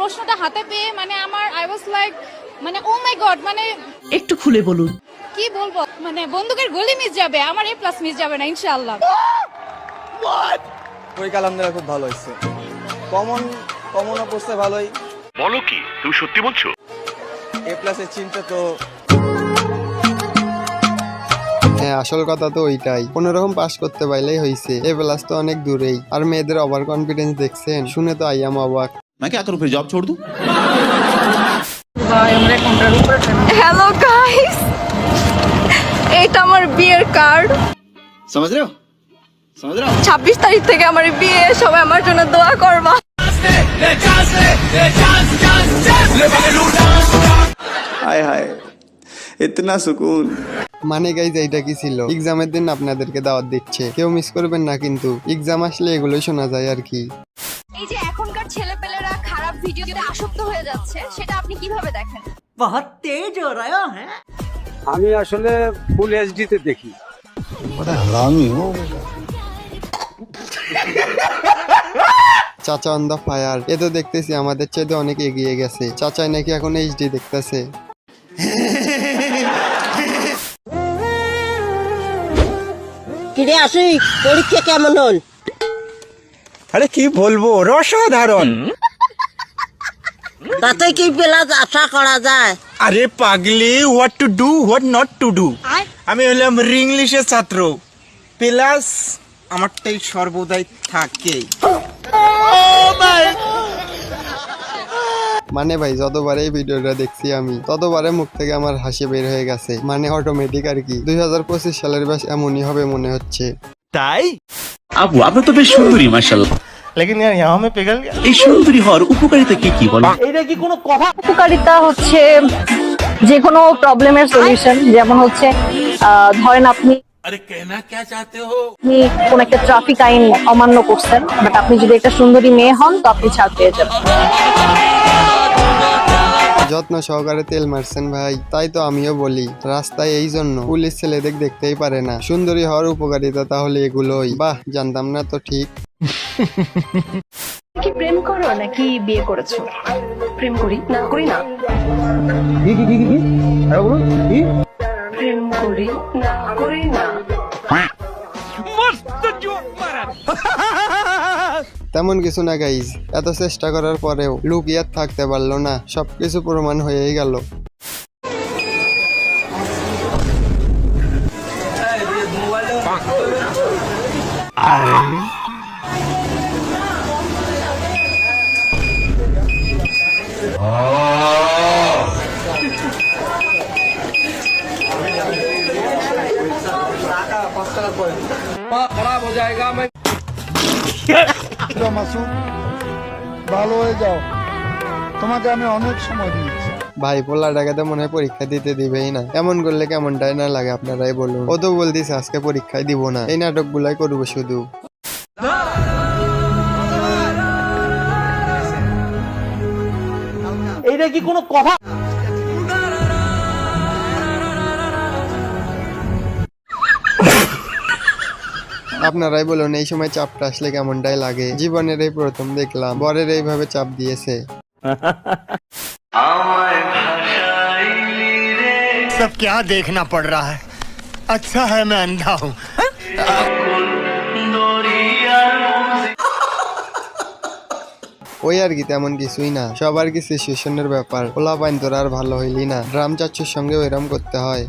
প্রশ্নটা হাতে পেয়ে মানে আমার আই ওয়াজ লাইক মানে ও মাই গড মানে একটু খুলে বলুন। কি বলব? মানে বন্দুকের গুলি মিস যাবে আমার এ প্লাস মিস যাবে না ইনশাআল্লাহ। পরীক্ষা আলহামদুলিল্লাহ খুব ভালো হয়েছে। কমন কমনও পড়ছে ভালোই। বলো কি তুমি সত্যি বলছো? এ প্লাসের চিন্তা তো হ্যাঁ আসল কথা তো ওইটাই। কোন রকম পাস করতে পারলেই হয়েছে। এ প্লাস তো অনেক দূরেই। আর মেয়েদের ওভার কনফিডেন্স দেখছেন? শুনে তো আইয়াম অবাক। मैं क्या करूं फिर जॉब छोड़ दूं হ্যালো গাইস এইটা আমার বিয়ের কার্ড समझ रहे हो समझ रहे हो ছাব্বিশ তারিখ থেকে আমার বিয়ে সবাই আমার জন্য দোয়া করবা হায় হায় ইতনা সুকুন মানে গাইজ এইটা কি ছিল এক্সামের দিন আপনাদেরকে দাওয়াত দিচ্ছে কেউ মিস করবেন না কিন্তু এক্সাম আসলে এগুলোই শোনা যায় আর কি এই যে এখনকার ছেলেপেলেরা খারাপ ভিডিওতে আসক্ত হয়ে যাচ্ছে সেটা আপনি কীভাবে দেখেন? বহুত তেজ হো রায়া হ্যাঁ? আমি আসলে ফুল এইচডিতে দেখি। বড় হারামি হো। চাচা অন দ্য ফায়ার এ তো দেখতেছি আমাদের চেয়ে অনেক এগিয়ে গেছে। চাচাই নাকি এখন এইচডি দেখতেছে। কিরে আসি পরীক্ষা কেমন হল? আরে কি বলব? অসাধারণ তাতে কি পেলাস আশা করা যায়? আরে পাগলি what to do what not to do আমি হলাম ইংলিশের ছাত্র। প্লাস আমারটাই সর্বদাই থাকে। মানে ভাই যতবারে এই ভিডিওটা দেখছি আমি ততবারে মুখ থেকে আমার হাসি বের হয়ে গেছে। মানে অটোমেটিক আর কি। দুই হাজার পঁচিশ সালের ব্যাস এমনই হবে মনে হচ্ছে। তাই? আপু আপনি তো বেশ সুন্দরী মার্শাল্লাহ লেকিন ইয়ার মে পিঘল গয়া। এই সুন্দরী হওয়ার উপকারিতা কি কি বলেন? উপকারিতা হচ্ছে যে কোনো প্রবলেমের সলিউশন যেমন হচ্ছে আহ, ধরেন আপনি আপনি কোন একটা ট্রাফিক আইন অমান্য করছেন বাট আপনি যদি একটা সুন্দরী মেয়ে হন তো আপনি ছাড় পেয়ে যাবেন। যত্ন সহকারে তেল মারছেন ভাই। তাই তো আমিও বলি রাস্তায় এই জন্য পুলিশ ছেলেদের দেখতেই পারে না। সুন্দরী হওয়ার উপকারিতা তাহলে এগুলোই। বাহ জানতাম না তো ঠিক। কি প্রেম করো নাকি বিয়ে করেছ? প্রেম করি? না করি না। প্রেম করি? না করি না। তেমন কিছু না গাইজ এত চেষ্টা করার পরেও লুক ইয়ার থাকতে পারল না। সবকিছু প্রমাণ হয়েই গেল। ভালো হয়ে যাও। তোমাকে আমি অনেক সময় দিয়েছি। ভাই পোলা টাকাতে মনে হয় পরীক্ষা দিতে দিবেই না। এমন করলে কেমনটাই না লাগে আপনারাই বলুন। ও তো বলতিস আজকে পরীক্ষায় দিব না। এই নাটক গুলাই করব শুধু। এইটা কি কোনো কথা? আপনারাই বলুন এই সময় চাপটা আসলে কেমনটাই লাগে জীবনের এই প্রথম দেখলাম বরের এইভাবে চাপ দিয়েছে सब क्या देखना पड़ रहा है अच्छा है मैं अंधा हूँ ওই আর কি তেমন কিছুই না সবার কি সিচুয়েশনের ব্যাপার ওলা পাইন তোর আর ভালো হইলি না ড্রাম চাচ্ছুর সঙ্গে এরম করতে হয়